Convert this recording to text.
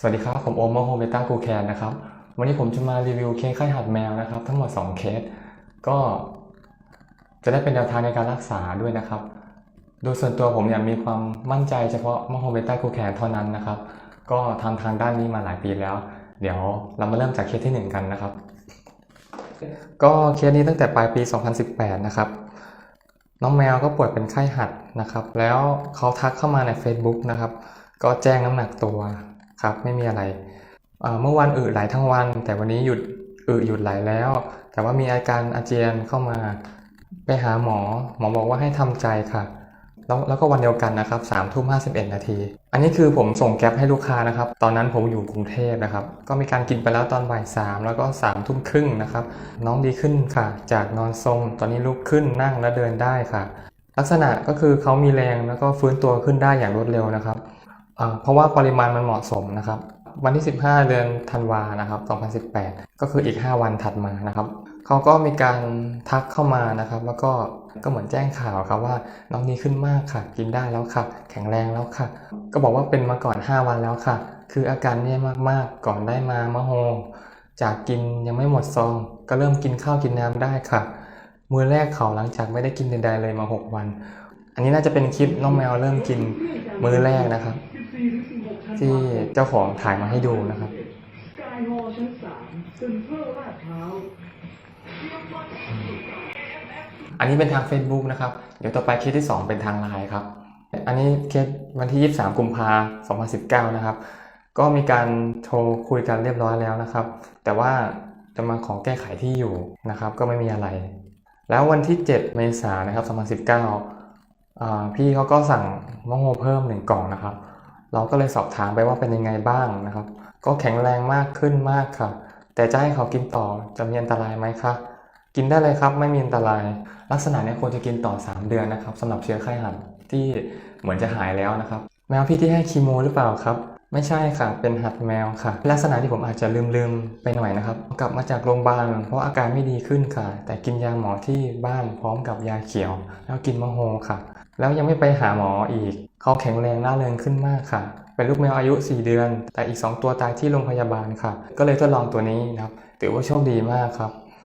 สวัสดีครับ ผมโอมโมโฮเบต้ากูแคนนะครับ วันนี้ผมจะมารีวิวเคสไข้หัดแมวนะครับ ทั้งหมด 2 เคส ก็จะได้เป็นแนวทางในการรักษาด้วยนะครับ โดยส่วนตัวผมเนี่ยมีความมั่นใจเฉพาะโมโฮเบต้ากูแคนเท่านั้นนะครับ ก็ทำทางด้านนี้มาหลายปีแล้ว เดี๋ยวเรามาเริ่มจากเคสที่ 1 กันนะครับ ก็เคสนี้ตั้งแต่ปลายปี 2018 นะครับ น้องแมวก็ป่วยเป็นไข้หัดนะครับ แล้วเขาทักเข้ามาใน Facebook นะครับ ก็แจ้งน้ำหนักตัว ครับไม่มีอะไรเมื่อวันอึไหลทั้งวัน แต่วันนี้หยุดอึหยุดไหลแล้ว แต่ว่ามีอาการอาเจียนเข้ามา ไปหาหมอ หมอบอกว่าให้ทำใจค่ะ แล้วแล้วก็วันเดียวกันนะครับสามทุ่มห้าสิบเอ็ดนาที อันนี้คือผมส่งแก๊ปให้ลูกค้านะครับ ตอนนั้นผมอยู่กรุงเทพนะครับ ก็มีการกินไปแล้วตอนบ่ายสามแล้วก็สามทุ่มครึ่งนะครับ น้องดีขึ้นค่ะ จากนอนทรงตอนนี้ลุกขึ้นนั่งและเดินได้ค่ะ ลักษณะก็คือเขามีแรงแล้วก็ฟื้นตัวขึ้นได้อย่างรวดเร็วนะครับ เพราะว่าปริมาณมันเหมาะสมนะครับ วันที่ 15 เดือนธันวานะครับ 2018 ก็คืออีก 5 วันถัดมานะครับเขาก็มีการทักเข้ามานะครับ แล้วก็ก็เหมือนแจ้งข่าวครับว่าน้องดีขึ้นมากค่ะ กินได้แล้วค่ะ แข็งแรงแล้วค่ะ ก็บอกว่าเป็นมาก่อน 5 วันแล้วค่ะ คืออาการเนี่ยมากๆ ก่อนได้มามะโฮจากกินยังไม่หมดซอง ก็เริ่มกินข้าวกินน้ำได้ค่ะ มื้อแรกเขาหลังจากไม่ได้กินใดๆเลยมา 6 วัน อันนี้น่าจะเป็นคลิปน้องแมวเริ่มกินมื้อแรกนะครับ ที่เจ้าของถ่ายมาให้ดูนะครับอันนี้เป็นทาง Facebook นะครับ เดี๋ยวต่อไปเคสที่ 2 เป็นทางไลน์ครับ อันนี้เคสวันที่ 23 กุมภา2019 นะครับ ก็มีการโทรคุยกันเรียบร้อยแล้วนะครับ แต่ว่าจะมาขอแก้ไขที่อยู่นะครับ ก็ไม่มีอะไร แล้ววันที่ 7 เมษายนนะครับ2019อ่า พี่เขาก็สั่งมะโงเพิ่มหนึ่งกล่องนะครับ เราก็เลยสอบถามไปว่าเป็นยังไงบ้างนะครับ ก็แข็งแรงมากขึ้นมากค่ะ แต่จะให้เขากินต่อจะมีอันตรายไหมคะกินได้เลยครับไม่มีอันตราย ลักษณะนี้ควรจะกินต่อ 3 เดือนนะครับสำหรับเชื้อไข้หัดที่เหมือนจะหายแล้วนะครับ แมวพี่ที่ให้คีโมหรือเปล่าครับ ไม่ใช่ค่ะ เป็นหัดแมวค่ะ ลักษณะที่ผมอาจจะลืมๆไปหน่อยนะครับ กลับมาจากโรงพยาบาลเพราะอาการไม่ดีขึ้นค่ะ แต่กินยาหมอที่บ้านพร้อมกับยาเขียว แล้วกินมะโฮค่ะ แล้วยังไม่ไปหาหมออีก เขาแข็งแรงน่าเริงขึ้นมากค่ะ เป็นลูกแมวอายุ 4 เดือน แต่อีก 2 ตัวตายที่โรงพยาบาลค่ะ ก็เลยทดลองตัวนี้นะครับ ถือว่าโชคดีมากครับ